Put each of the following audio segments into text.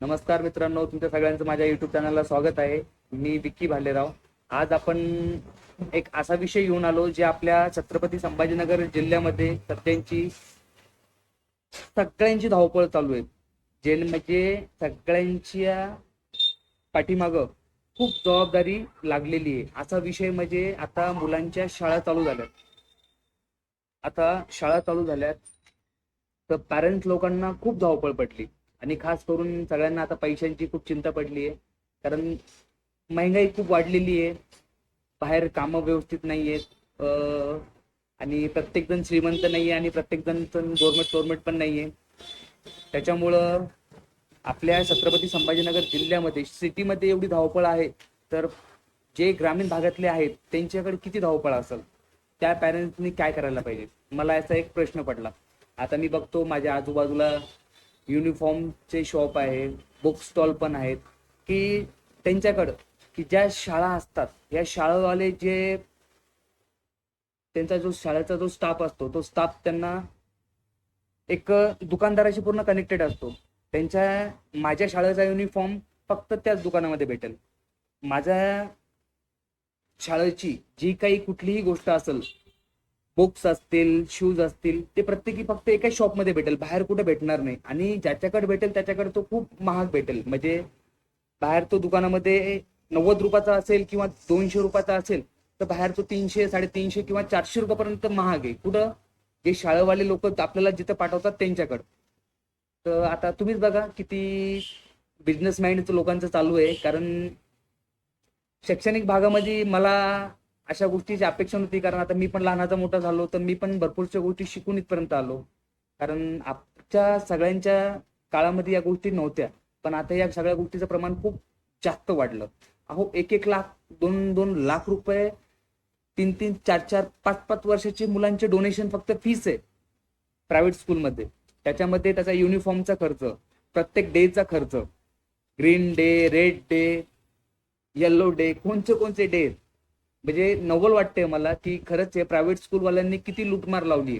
नमस्कार मित्रांनो तुमच्या सगळ्यांचं माझ्या युट्यूब चॅनलला स्वागत आहे. मी विक्की भालेराव. आज आपण एक असा विषय घेऊन आलो जे आपल्या छत्रपती संभाजीनगर जिल्ह्यामध्ये सध्यांची सगळ्यांची धावपळ चालू आहे. जे म्हणजे सगळ्यांच्या पाठीमाग खूप जबाबदारी लागलेली आहे. असा विषय म्हणजे आता मुलांच्या शाळा चालू झाल्यात. आता शाळा चालू झाल्यात तर पॅरेंट्स लोकांना खूप धावपळ पडली आणि खास करून सगळ्यांना आता पैशांची खूप चिंता पडली आहे. कारण महागाई खूप वाढलेली आहे. बाहेर कामं व्यवस्थित नाही आहेत. आणि प्रत्येक जण श्रीमंत नाही आहे आणि प्रत्येक जण गव्हर्मेंट गव्हर्नमेंट पण नाही आहे. त्याच्यामुळं आपल्या छत्रपती संभाजीनगर जिल्ह्यामध्ये सिटीमध्ये एवढी धावपळ आहे तर जे ग्रामीण भागातले आहेत त्यांच्याकडे किती धावपळ असेल? त्या पॅरेंट्सनी काय करायला पाहिजे? मला याचा एक प्रश्न पडला. आता मी बघतो माझ्या आजूबाजूला युनिफॉर्मचे शॉप आहे बुक स्टॉल पण आहेत की त्यांच्याकडं की ज्या शाळा असतात या शाळावाले जे त्यांचा जो शाळेचा जो स्टाफ असतो तो स्टाफ त्यांना एक दुकानदाराशी पूर्ण कनेक्टेड असतो. त्यांच्या माझ्या शाळेचा युनिफॉर्म फक्त त्याच दुकानामध्ये भेटेल. माझ्या शाळेची जी काही कुठलीही गोष्ट असेल बुक्स असतील शूज असतील ते प्रत्येकी फक्त एकाच शॉपमध्ये भेटेल. बाहेर कुठे भेटणार नाही. आणि ज्याच्याकडे भेटेल त्याच्याकडे तो खूप महाग भेटेल. म्हणजे बाहेर तो दुकानामध्ये नव्वद रुपयाचा असेल किंवा दोनशे रुपयाचा असेल तर बाहेर तो तीनशे साडेतीनशे किंवा चारशे रुपयापर्यंत महाग आहे. कुठं? जे शाळेवाले लोक आपल्याला जिथं पाठवतात त्यांच्याकडं. तर आता तुम्हीच बघा किती बिझनेस माइंड लोकांचं चालू आहे. कारण शैक्षणिक भागामध्ये मला अशा गोष्टीची अपेक्षा नव्हती. कारण आता मी पण लहानाचा मोठा झालो तर मी पण भरपूरशा गोष्टी शिकून इथपर्यंत आलो. कारण आमच्या सगळ्यांच्या काळामध्ये या गोष्टी नव्हत्या. पण आता या सगळ्या गोष्टीचं प्रमाण खूप जास्त वाढलं. अहो एक एक लाख दोन दोन लाख रुपये तीन तीन चार चार पाच पाच वर्षाचे मुलांचे डोनेशन फक्त फीस आहे. प्रायव्हेट स्कूलमध्ये त्याच्यामध्ये त्याचा युनिफॉर्मचा खर्च प्रत्येक डेचा खर्च. Green day red day yellow day कोणते कोणते डे म्हणजे नवल वाटते मला की खरंच हे प्रायव्हेट स्कूलवाल्यांनी किती लूटमार लावली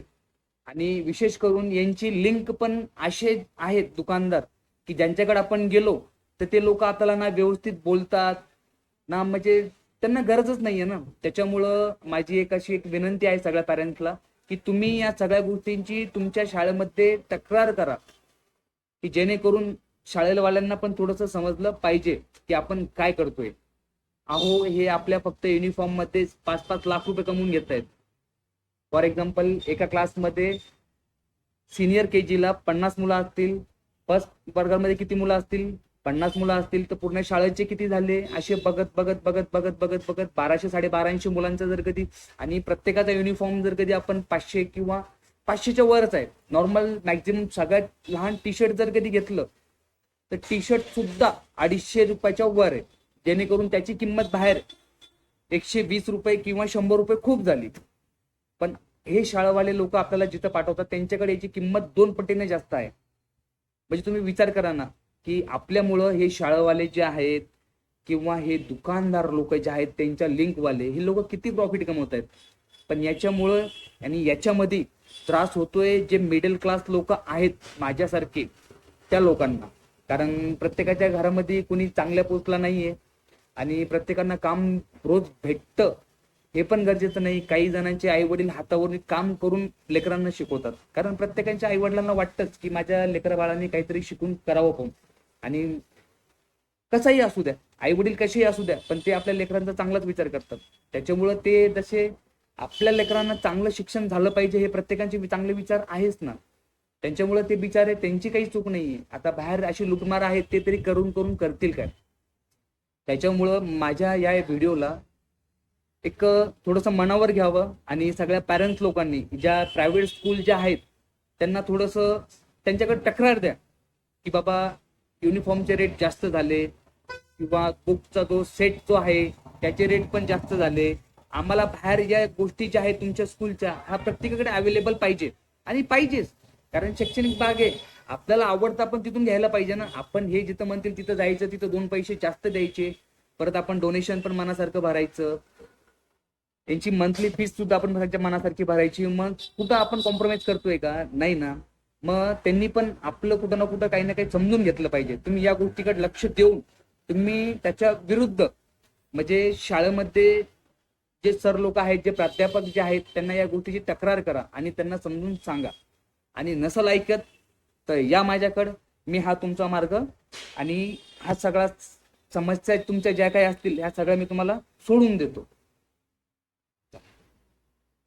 आणि विशेष करून यांची लिंक पण असे आहेत दुकानदार की ज्यांच्याकडे आपण गेलो तर ते लोक आपल्याला ना व्यवस्थित बोलतात ना म्हणजे त्यांना गरजच नाहीये ना. त्याच्यामुळं माझी एक अशी एक विनंती आहे सगळ्या पॅरेंट्सला की तुम्ही या सगळ्या गोष्टींची तुमच्या शाळेमध्ये तक्रार करा की जेणेकरून शाळेवाल्यांना पण थोडंसं समजलं पाहिजे की आपण काय करतोय. अहो हे आपल्या फक्त युनिफॉर्ममध्ये पाच पाच लाख रुपये कमवून घेत आहेत फॉर एक्झाम्पल एका क्लासमध्ये सिनियर के जीला पन्नास मुलं असतील फर्स्ट वर्गामध्ये किती मुलं असतील? पन्नास मुलं असतील तर पूर्ण शाळेचे किती झाले? असे बघत बघत बघत बघत बघत बघत बाराशे साडेबाराशे मुलांचा जर कधी आणि प्रत्येकाचा युनिफॉर्म जर कधी आपण पाचशे किंवा पाचशेच्या वरच आहे. नॉर्मल मॅक्झिमम सगळ्यात लहान टी शर्ट जर कधी घेतलं तर टी शर्ट सुद्धा अडीचशे रुपयाच्या वर आहे. जेणेकरून त्याची किंमत बाहेर एकशे वीस रुपये किंवा शंभर रुपये खूप झाली. पण हे शाळावाले लोक आपल्याला जिथं पाठवतात त्यांच्याकडे याची किंमत दोन पटीने जास्त आहे. म्हणजे तुम्ही विचार करा ना की आपल्यामुळं हे शाळावाले जे आहेत किंवा हे दुकानदार लोक जे आहेत त्यांच्या लिंकवाले हे लोक किती प्रॉफिट कमवत आहेत? पण याच्यामुळं आणि याच्यामध्ये त्रास होतोय जे मिडल क्लास लोक आहेत माझ्यासारखे त्या लोकांना. कारण प्रत्येकाच्या घरामध्ये कुणी चांगल्या पोचला नाहीये. आणि प्रत्येकांना काम रोज भेटतं हे पण गरजेचं नाही. काही जणांचे आई वडील हातावर काम करून लेकरांना शिकवतात. कारण प्रत्येकाच्या आई वडिलांना वाटतंच की माझ्या लेकरा बाळांनी काहीतरी शिकून करावं पण. आणि कसाही असू द्या आई वडील कसेही असू द्या पण ते आपल्या लेकरांचा चांगलाच विचार करतात. त्याच्यामुळं ते जसे आपल्या लेकरांना चांगलं शिक्षण झालं पाहिजे हे प्रत्येकांचे चांगले विचार आहेच ना. त्यांच्यामुळे ते बिचारे त्यांची काही चूक नाहीये. आता बाहेर अशी लुटमार आहेत ते तरी करून करून करतील काय? त्याच्यामुळं माझ्या या व्हिडिओला एक थोडंसं मनावर घ्यावं आणि सगळ्या पॅरेंट्स लोकांनी ज्या प्रायव्हेट स्कूल ज्या आहेत त्यांना थोडंसं त्यांच्याकडे तक्रार द्या. की बाबा युनिफॉर्मचे रेट जास्त झाले किंवा बुकचा जो सेट जो आहे त्याचे रेट पण जास्त झाले. आम्हाला बाहेर ज्या गोष्टी ज्या आहेत तुमच्या स्कूलच्या हा प्रत्येकाकडे अवेलेबल पाहिजे. आणि पाहिजेच. कारण शैक्षणिक भाग आहे. आपल्याला आवडतं आपण तिथून घ्यायला पाहिजे ना. आपण हे जिथं म्हणतील तिथं जायचं तिथं दोन पैसे जास्त द्यायचे. परत आपण डोनेशन पण मनासारखं भरायचं. त्यांची मंथली फीस सुद्धा आपण त्यांच्या मनासारखी भरायची. मग कुठं आपण कॉम्प्रोमाइज करतोय का? नाही ना. मग त्यांनी पण आपलं कुठं ना कुठं काही ना काही समजून घेतलं पाहिजे. तुम्ही या गोष्टीकडे लक्ष देऊन तुम्ही त्याच्या विरुद्ध म्हणजे शाळेमध्ये जे सर लोक आहेत जे प्राध्यापक जे आहेत त्यांना या गोष्टीची तक्रार करा आणि त्यांना समजून सांगा. आणि नसल ऐकत तर या माझ्याकडं मी हा तुमचा मार्ग आणि हा सगळा समस्या तुमच्या ज्या काही असतील ह्या सगळ्या मी तुम्हाला सोडून देतो.